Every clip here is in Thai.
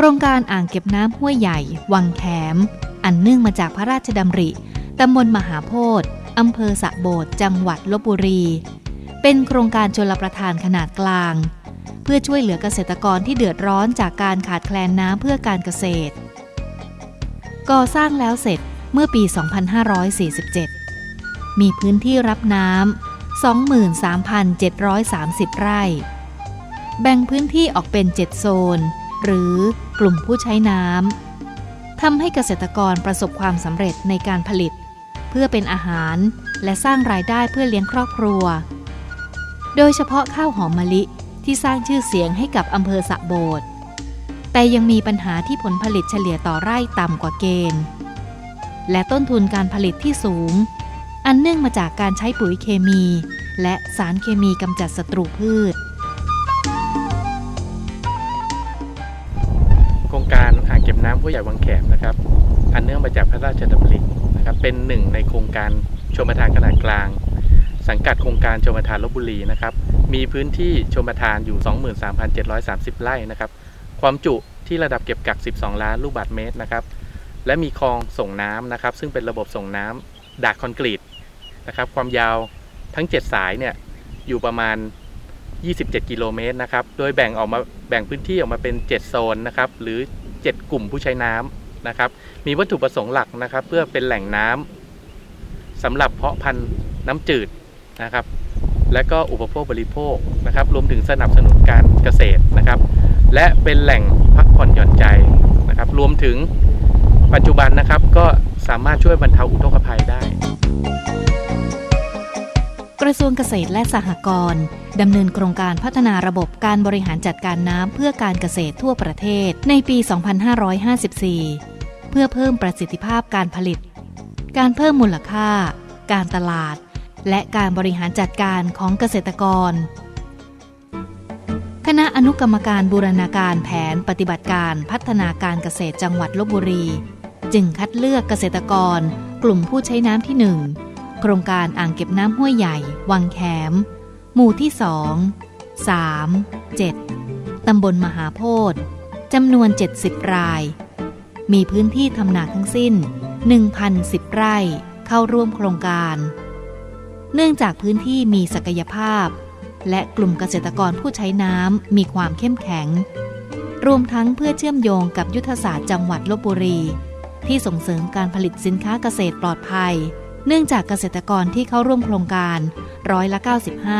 โครงการอ่างเก็บน้ำห้วยใหญ่ วังแขม อันเนื่องมาจากพระราชดำริ ตำบลมหาโพธิอำเภอสะโบดจังหวัดลบบุรี เป็นโครงการชลประทานขนาดกลาง เพื่อช่วยเหลือเกษตรกรที่เดือดร้อนจากการขาดแคลนน้ำเพื่อการเกษตร ก่อสร้างแล้วเสร็จเมื่อปี 2547 มีพื้นที่รับน้ำ23,730 ไร่ แบ่งพื้นที่ออกเป็น 7 โซน หรือกลุ่มผู้ใช้น้ำทำให้เกษตรกรประสบความสำเร็จในการผลิต เพื่อเป็นอาหารและสร้างรายได้เพื่อเลี้ยงครอบครัว โดยเฉพาะข้าวหอมมะลิที่สร้างชื่อเสียงให้กับอำเภอสะโบดแต่ยังมีปัญหาที่ผลผลิตเฉลี่ยต่อไร่ต่ำกว่าเกณฑ์ และต้นทุนการผลิตที่สูง อันเนื่องมาจากการใช้ปุ๋ยเคมี และสารเคมีกำจัดศัตรูพืช ผู้ใหญ่วังแขมนะครับ อันเนื่องมาจากพระราชดำรินะครับ เป็นหนึ่งในโครงการชมประทานขนาดกลาง สังกัดโครงการชมประทานลบบุรีนะครับ มีพื้นที่ชมประทานอยู่ 23,730 ไร่นะครับ ความจุที่ระดับเก็บกัก 12 ล้านลูกบาศก์เมตรนะครับ และมีคลองส่งน้ำนะครับ ซึ่งเป็นระบบส่งน้ำดากคอนกรีตนะครับ ความยาวทั้ง 7 สายเนี่ยอยู่ประมาณ 27 กิโลเมตรนะครับ โดยแบ่งออกมาแบ่งพื้นที่ออกมาเป็น 7 โซนนะครับ หรือ 7 กลุ่มผู้ใช้น้ำนะครับ มีวัตถุประสงค์หลักนะครับ เพื่อเป็นแหล่งน้ำสำหรับเพาะพันธุ์น้ำจืดนะครับ และก็อุปโภคบริโภคนะครับ รวมถึงสนับสนุนการเกษตรนะครับ และเป็นแหล่งพักผ่อนหย่อนใจนะครับ รวมถึงปัจจุบันนะครับก็สามารถช่วยบรรเทาอุทกภัยได้ กระทรวงเกษตรและสหกรณ์ ดำเนินโครงการพัฒนาระบบการบริหารจัดการน้ำเพื่อการเกษตรทั่วประเทศในปี 2554 เพื่อเพิ่มประสิทธิภาพการผลิต การเพิ่มมูลค่า การตลาด และการบริหารจัดการของเกษตรกร คณะอนุกรรมการบูรณาการแผนปฏิบัติการพัฒนาการเกษตรจังหวัดลบบุรี จึงคัดเลือกเกษตรกร กลุ่มผู้ใช้น้ำที่หนึ่งโครงการอ่างเก็บน้ำห้วยใหญ่ วังแขม หมู่ที่2 3 7ตำบลมหาโพธิ์จำนวน 70 ราย มีพื้นที่ทำนาทั้งสิ้น 1,010 ไร่เข้าร่วมโครงการ เนื่องจากพื้นที่มีศักยภาพ และกลุ่มเกษตรกรผู้ใช้น้ำมีความเข้มแข็ง รวมทั้งเพื่อเชื่อมโยงกับยุทธศาสตร์จังหวัดลบบุรี ที่ส่งเสริมการผลิตสินค้าเกษตรปลอดภัย เนื่องจากเกษตรกรที่เข้าร่วมโครงการร้อยละ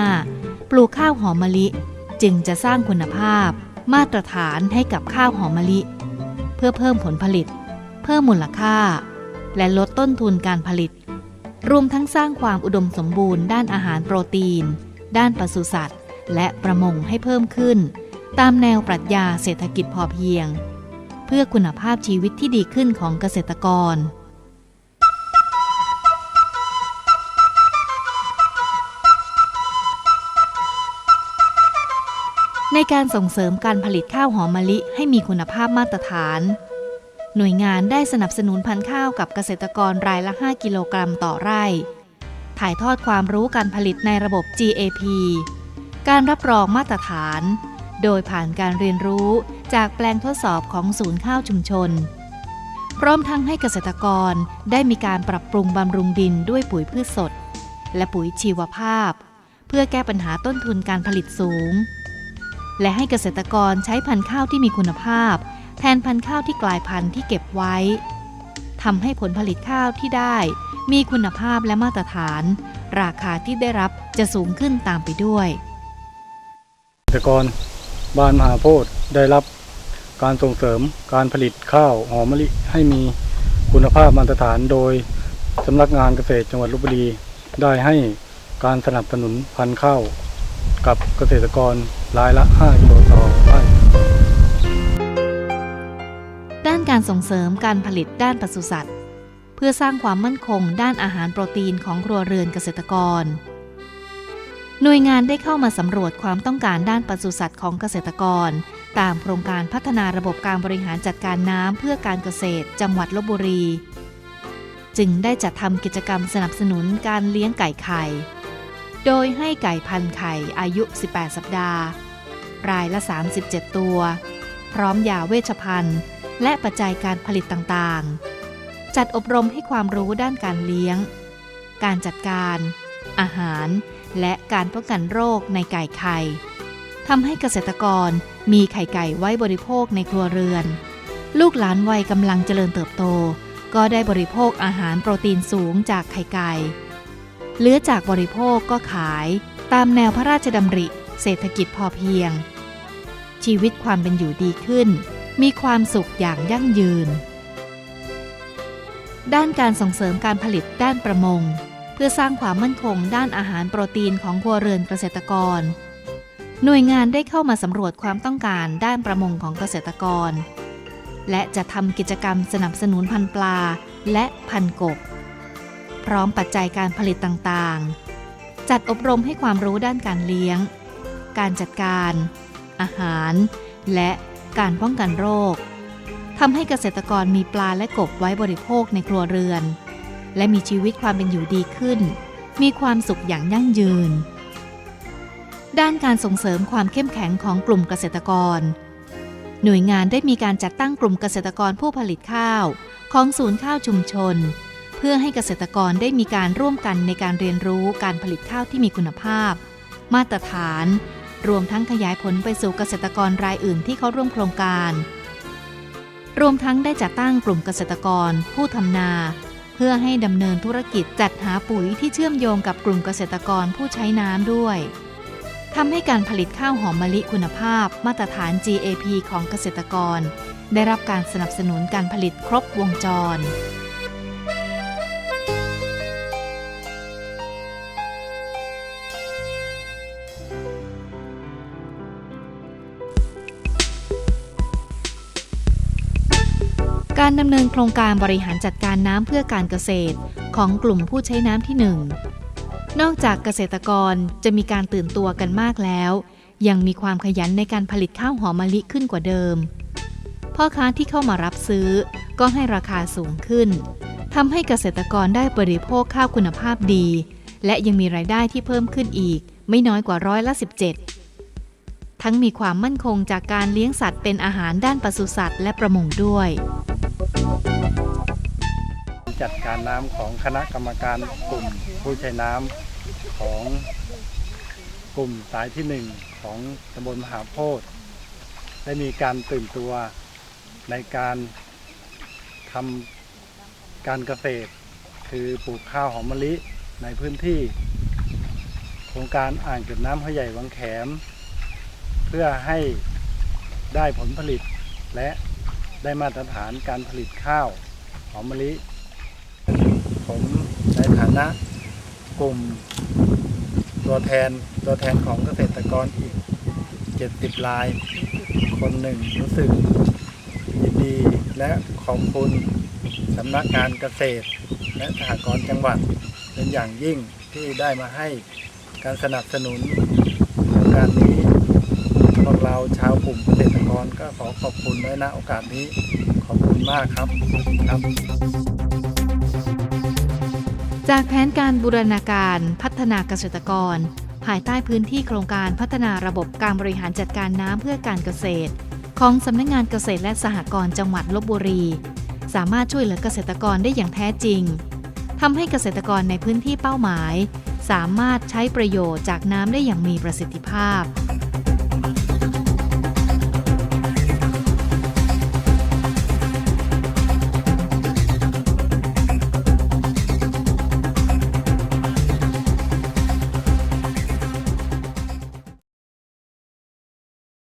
95 ปลูกข้าวหอมมะลิ จึงจะสร้างคุณภาพ มาตรฐานให้กับข้าวหอมมะลิ เพื่อเพิ่มผลผลิต เพิ่มมูลค่า และลดต้นทุนการผลิต รวมทั้งสร้างความอุดมสมบูรณ์ด้านอาหารโปรตีน ด้านปศุสัตว์ และประมงให้เพิ่มขึ้น ตามแนวปรัชญาเศรษฐกิจพอเพียง เพื่อคุณภาพชีวิตที่ดีขึ้นของเกษตรกร ในการส่งเสริมการผลิตข้าวหอมมะลิให้มีคุณภาพมาตรฐาน หน่วยงานได้สนับสนุนพันธุ์ข้าวกับเกษตรกรรายละ 5 กิโลกรัมต่อไร่ ถ่ายทอดความรู้การผลิตในระบบ GAP การรับรองมาตรฐาน โดยผ่านการเรียนรู้จากแปลงทดสอบของศูนย์ข้าวชุมชน พร้อมทั้งให้เกษตรกรได้มีการปรับปรุงบำรุงดินด้วยปุ๋ยพืชสด และปุ๋ยชีวภาพ เพื่อแก้ปัญหาต้นทุนการผลิตสูง และให้เกษตรกรใช้พันธุ์ข้าวที่มีคุณภาพ แทนพันธุ์ข้าวที่กลายพันธุ์ที่เก็บไว้ทำให้ผลผลิตข้าวที่ได้ มีคุณภาพและมาตรฐาน ราคาที่ได้รับจะสูงขึ้นตามไปด้วยเกษตรกรบ้านมหาโพธิ์ได้รับการส่งเสริมการผลิตข้าวหอมมะลิให้มีคุณภาพมาตรฐานโดยสำนักงานเกษตรจังหวัดลบบุรีได้ให้การสนับสนุนพันธุ์ข้าวกับเกษตรกร รายละ 5 กิโลต่อไร่ด้านการส่งเสริมการผลิตด้านปศุสัตว์ เพื่อสร้างความมั่นคงด้านอาหารโปรตีนของครัวเรือนเกษตรกร หน่วยงานได้เข้ามาสำรวจความต้องการด้านปศุสัตว์ของเกษตรกร ตามโครงการพัฒนาระบบการบริหารจัดการน้ำเพื่อการเกษตร จังหวัดลบบุรี จึงได้จัดทำกิจกรรมสนับสนุนการเลี้ยงไก่ไข่ โดยให้ไก่พันไข่อายุ 18 สัปดาห์ รายละ 37 ตัว พร้อมยาเวชภัณฑ์ และปัจจัยการผลิตต่างๆ จัดอบรมให้ความรู้ด้านการเลี้ยง การจัดการ อาหาร และการป้องกันโรคในไก่ไข่ทำให้เกษตรกรมีไข่ไก่ไว้บริโภคในครัวเรือน ลูกหลานวัยกำลังเจริญเติบโต ก็ได้บริโภคอาหารโปรตีนสูงจากไข่ไก่ เหลือจากบริโภคก็ขาย ตามแนวพระราชดำริ เศรษฐกิจพอเพียง ชีวิตความเป็นอยู่ดีขึ้น มีความสุขอย่างยั่งยืน ด้านการส่งเสริมการผลิตด้านประมง เพื่อสร้างความมั่นคงด้านอาหารโปรตีนของครัวเรือนเกษตรกร หน่วยงานได้เข้ามาสำรวจความต้องการด้านประมงของเกษตรกร และจะทำกิจกรรมสนับสนุนพันปลาและพันกบ พร้อมปัจจัยการผลิตต่างๆ จัดอบรมให้ความรู้ด้านการเลี้ยง การจัดการ อาหาร และการป้องกันโรคทำให้เกษตรกรมีปลาและกบไว้บริโภคในครัวเรือน และมีชีวิตความเป็นอยู่ดีขึ้น มีความสุขอย่างยั่งยืน ด้านการส่งเสริมความเข้มแข็งของกลุ่มเกษตรกร หน่วยงานได้มีการจัดตั้งกลุ่มเกษตรกรผู้ผลิตข้าว ของศูนย์ข้าวชุมชน เพื่อให้เกษตรกรได้มีการร่วมกันในการเรียนรู้การผลิตข้าวที่มีคุณภาพ มาตรฐาน รวมทั้งขยายผลไปสู่เกษตรกรรายอื่นที่เขาร่วมโครงการ รวมทั้งได้จัดตั้งกลุ่มเกษตรกร ผู้ทำนา เพื่อให้ดำเนินธุรกิจจัดหาปุ๋ยที่เชื่อมโยงกับกลุ่มเกษตรกรผู้ใช้น้ำด้วยทำให้การผลิตข้าวหอมมะลิคุณภาพ มาตรฐาน GAP ของเกษตรกร ได้รับการสนับสนุนการผลิตครบวงจร การดำเนินโครงการบริหารจัดการน้ำเพื่อการเกษตร ของกลุ่มผู้ใช้น้ำที่1นอกจากเกษตรกรจะมีการตื่นตัวกันมากแล้ว ยังมีความขยันในการผลิตข้าวหอมมะลิขึ้นกว่าเดิม พ่อค้าที่เข้ามารับซื้อก็ให้ราคาสูงขึ้นทำให้เกษตรกรได้บริโภคข้าวคุณภาพดี และยังมีรายได้ที่เพิ่มขึ้นอีก ไม่น้อยกว่าร้อยละ 17 ทั้งมีความมั่นคงจากการเลี้ยงสัตว์เป็นอาหารด้านปศุสัตว์และประมงด้วย จัดการน้ำของคณะกรรมการกลุ่มผู้ใช้น้ำของกลุ่มสายที่หนึ่งของตำบลมหาโพธิ์ได้มีการตื่นตัวในการทำการเกษตร คือปลูกข้าวหอมมะลิในพื้นที่ โครงการอ่างเก็บน้ำห้วยใหญ่วังแขม เพื่อให้ได้ผลผลิตและ ได้มาตรฐานการผลิตข้าวหอมมะลิ ผมในฐานะกลุ่มตัวแทนตัวแทนของเกษตรกรอีก 70ราย คนหนึ่งรู้สึกยินดีและขอบคุณสำนักงานเกษตร และสหกรณ์จังหวัดเป็นอย่างยิ่งที่ได้มาให้การสนับสนุนโครงการนี้ พวกเราชาวกลุ่มเกษตรกรก็ขอขอบคุณด้วยนะโอกาสนี้ขอบคุณมากครับครับ จากแผนการบูรณาการพัฒนาเกษตรกร ภายใต้พื้นที่โครงการพัฒนาระบบการบริหารจัดการน้ำเพื่อการเกษตร ของสำนักงงานเกษตรและสหกรณ์จังหวัดลบบุรี สามารถช่วยเหลือเกษตรกรได้อย่างแท้จริงทำให้เกษตรกรในพื้นที่เป้าหมาย สามารถใช้ประโยชน์จากน้ำได้อย่างมีประสิทธิภาพ